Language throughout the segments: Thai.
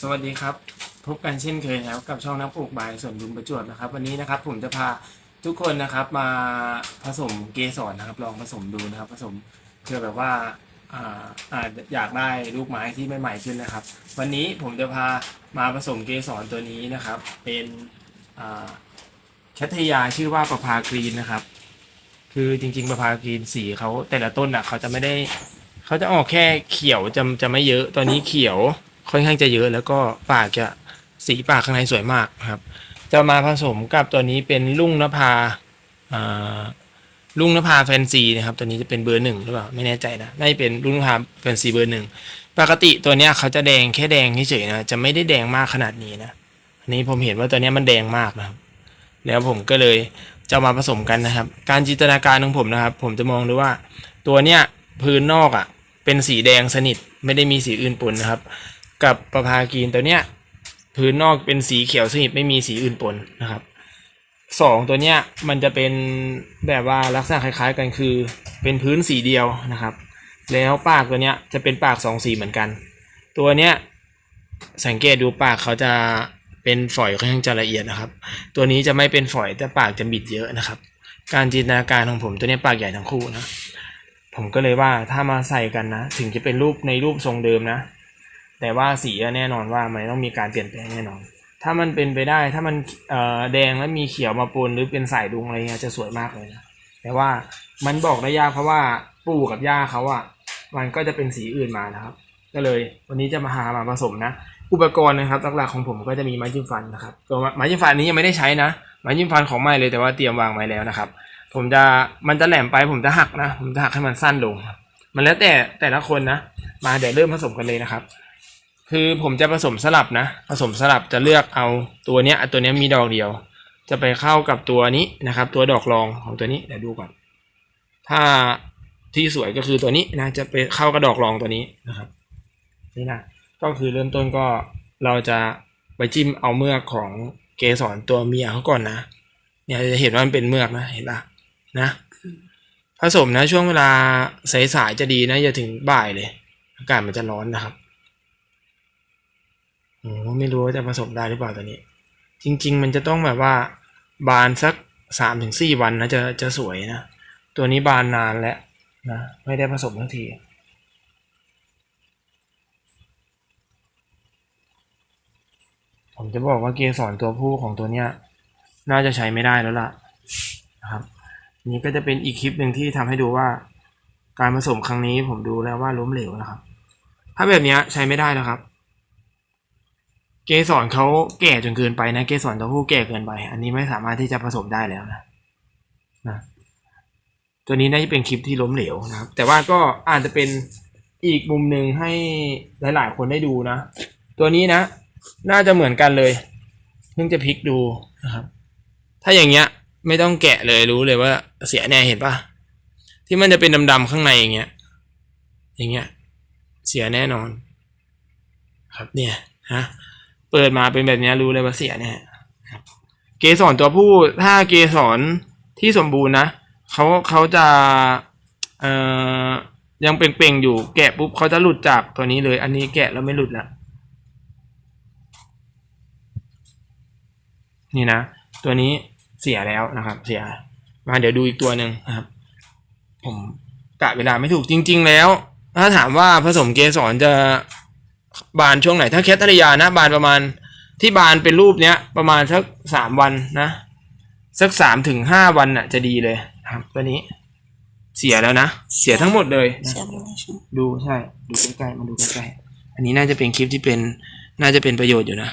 สวัสดีครับ พบกันเช่นเคยแล้วกับช่องนักปลูกใบสวนลุมประจวบนะครับ วันนี้นะครับผมจะพาทุกคนนะครับมาผสมเกสรนะครับ ลองผสมดูนะครับ ผสมเพื่อแบบว่าอ่าอาอยากได้ลูกไม้ที่ใหม่ๆขึ้นนะครับ วันนี้ผมจะพามาผสมเกสรตัวนี้นะครับ เป็นอ่าแคทยาชื่อว่าประภากรีนนะครับ คือจริง ๆ ประภากรีนสีเขาแต่ละต้นอะเขาจะไม่ได้เขาจะออกแค่เขียวจะจะไม่เยอะตอนนี้เขียว ค่อนข้างจะเยอะแล้วก็ปากจะสีปากข้างในสวยมากครับ จะมาผสมกับตัวนี้เป็นลุ่งนภาลุ่งนภาแฟนซีนะครับ ตัวนี้จะเป็นเบอร์หนึ่งหรือเปล่าไม่แน่ใจนะน่าจะเป็นลุ่งนภาแฟนซีเบอร์หนึ่งปกติตัวเนี้ยเขาจะแดงแค่แดงเฉยๆนะจะไม่ได้แดงมากขนาดนี้นะอันนี้ผมเห็นว่าตัวเนี้ยมันแดงมากนะครับ แล้วผมก็เลยจะมาผสมกันนะครับ การจินตนาการของผมนะครับ ผมจะมองดูว่าตัวเนี้ยพื้นนอกอะเป็นสีแดงสนิทไม่ได้มีสีอื่นปนนะครับ กับประภากีนตัวเนี้ยพื้นนอกเป็นสีเขียวสนิทไม่มีสีอื่นปนนะครับสองตัวเนี้ยมันจะเป็นแบบว่าลักษณะคล้ายๆกันคือ เป็นพื้นสีเดียวนะครับ แล้วปากตัวเนี้ยจะเป็นปากสองสีเหมือนกัน ตัวเนี้ยสังเกตดูปากเขาจะเป็นฝอยค่อนข้างจะละเอียดนะครับ ตัวนี้จะไม่เป็นฝอยแต่ปากจะบิดเยอะนะครับ การจินตนาการของผมตัวนี้ปากใหญ่ทั้งคู่นะ ผมก็เลยว่าถ้ามาใส่กันนะ ถึงจะเป็นรูปในรูปทรงเดิมนะ แต่ว่าสีแน่นอนว่ามันต้องมีการเปลี่ยนแปลงแน่นอน ถ้ามันเป็นไปได้ถ้ามันเอ่อแดงแล้วมีเขียวมาปนหรือเป็นสายดุงอะไรเงี้ยจะสวยมากเลยนะแต่ว่ามันบอกได้ยากเพราะว่าปู่กับย่าเขาอะมันก็จะเป็นสีอื่นมานะครับ ก็เลยวันนี้จะมาหามาผสมนะ อุปกรณ์นะครับหลักๆของผมก็จะมีไม้จิ้มฟันนะครับตัวไม้จิ้มฟันนี้ยังไม่ได้ใช้นะไม้จิ้มฟันของใหม่เลยแต่ว่าเตรียมวางไว้แล้วนะครับ ผมจะมันจะแหลมไปผมจะหักนะ ผมจะหักให้มันสั้นลง มันแล้วแต่แต่ละคนนะ มาเดี๋ยวเริ่มผสมกันเลยนะครับ คือผมจะผสมสลับนะ ผสมสลับจะเลือกเอาตัวเนี้ยตัวเนี้ยมีดอกเดียว จะไปเข้ากับตัวนี้นะครับ ตัวดอกรองของตัวนี้เดี๋ยวดูก่อน ถ้าที่สวยก็คือตัวนี้นะจะไปเข้ากับดอกรองตัวนี้นะครับนี่นะก็คือเริ่มต้นก็เราจะไปจิ้มเอาเมือกของเกสรตัวเมียเขาก่อนนะ เนี่ยจะเห็นว่ามันเป็นเมือกนะเห็นปะนะผสมนะช่วงเวลาสายๆจะดีนะอย่าถึงบ่ายเลย อากาศมันจะร้อนนะครับ โอ้ไม่รู้ว่าจะผสมได้หรือเปล่าตัวนี้ จริง ๆ มันจะต้องแบบว่า บานสักสามถึงสี่วันนะจะจะสวยนะ ตัวนี้บานนานแล้วนะ ไม่ได้ผสมทันทีผมจะบอกว่าเกสรตัวผู้ของตัวเนี้ย น่าจะใช้ไม่ได้แล้วล่ะนะครับ นี่ก็จะเป็นอีกคลิปหนึ่งที่ทำให้ดูว่า การผสมครั้งนี้ผมดูแล้วว่าล้มเหลวนะครับ ถ้าแบบนี้ใช้ไม่ได้นะครับ เกสรเขาแก่จนเกินไปนะ เกสรตัวผู้แก่เกินไป อันนี้ไม่สามารถที่จะผสมได้แล้วนะนะตัวนี้น่าจะเป็นคลิปที่ล้มเหลวนะครับ แต่ว่าก็อาจจะเป็นอีกมุมหนึ่งให้หลาย ๆ คนได้ดูนะ ตัวนี้นะ น่าจะเหมือนกันเลยเพิ่งจะพลิกดูนะครับ ถ้าอย่างเงี้ย ไม่ต้องแกะเลยรู้เลยว่าเสียแน่เห็นปะที่มันจะเป็นดำๆข้างในอย่างเงี้ย อย่างเงี้ย เสียแน่นอน ครับเนี่ยฮะ เปิดมาเป็นแบบนี้รู้เลยว่าเสียแน่ครับเกสรตัวผู้ถ้าเกสรที่สมบูรณ์นะเขาเขาจะเอ่อยังเป่งๆอยู่แกะปุ๊บเขาจะหลุดจากตัวนี้เลย อันนี้แกะแล้วไม่หลุดละนี่นะตัวนี้เสียแล้วนะครับ เสีย มาเดี๋ยวดูอีกตัวหนึ่งนะครับ ผมกะเวลาไม่ถูกจริง ๆ แล้ว ถ้าถามว่าผสมเกสรจะ บานช่วงไหน ถ้าแคทริยานะ บานประมาณที่บานเป็นรูปเนี้ย ประมาณสักสามวันนะ สักสามถึงห้าวันน่ะ จะดีเลยครับตัวนี้ เสียแล้วนะ เสียทั้งหมดเลยนะเสียบเลยใช่ไหมดูใช่ ดูใกล้ๆมาดูใกล้ๆอันนี้น่าจะเป็นคลิปที่เป็นน่าจะเป็นประโยชน์อยู่นะ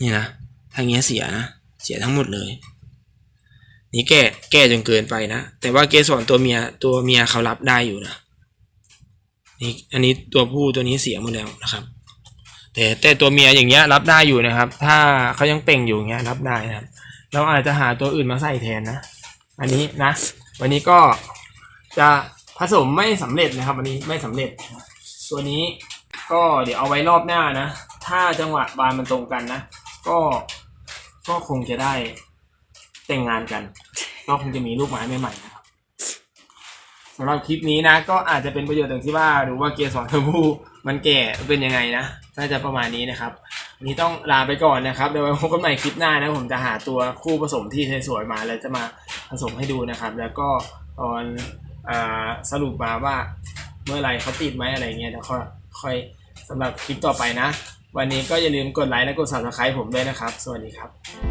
นี่นะทางเนี้ยเสียนะ เสียทั้งหมดเลย นี่แก้แก้จนเกินไปนะ แต่ว่าเกสรตัวเมียตัวเมียเขารับได้อยู่นะ นี่อันนี้ตัวผู้ตัวนี้เสียหมดแล้วนะครับ แต่แต่ตัวเมียอย่างเงี้ยรับได้อยู่นะครับ ถ้าเขายังเป่งอยู่อย่างเงี้ยรับได้นะครับ เราอาจจะหาตัวอื่นมาใส่แทนนะ อันนี้นะ วันนี้ก็จะผสมไม่สำเร็จนะครับ วันนี้ไม่สำเร็จ ตัวนี้ก็เดี๋ยวเอาไว้รอบหน้านะ ถ้าจังหวะบานมันตรงกันนะ ก็ก็คงจะได้แต่งงานกัน ก็คงจะมีลูกไม้ใหม่ๆนะ สำหรับคลิปนี้นะ ก็อาจจะเป็นประโยชน์อย่างที่ว่าหรือว่าเกียร์สอนเทอร์บูมันแก่เป็นยังไงนะน่าจะประมาณนี้นะครับวันนี้ต้องลาไปก่อนนะครับเดี๋ยวไว้พบกันใหม่คลิปหน้านะผมจะหาตัวคู่ผสมที่สวยๆมาแล้วจะมาผสมให้ดูนะครับ แล้วก็ตอนอสรุปมาว่าเมื่อไรเขาติดไหมอะไรเงี้ยเดี๋ยวค่อยสำหรับคลิปต่อไปนะ วันนี้ก็อย่าลืมกดไลค์และกด subscribe ผมด้วยนะครับ สวัสดีครับ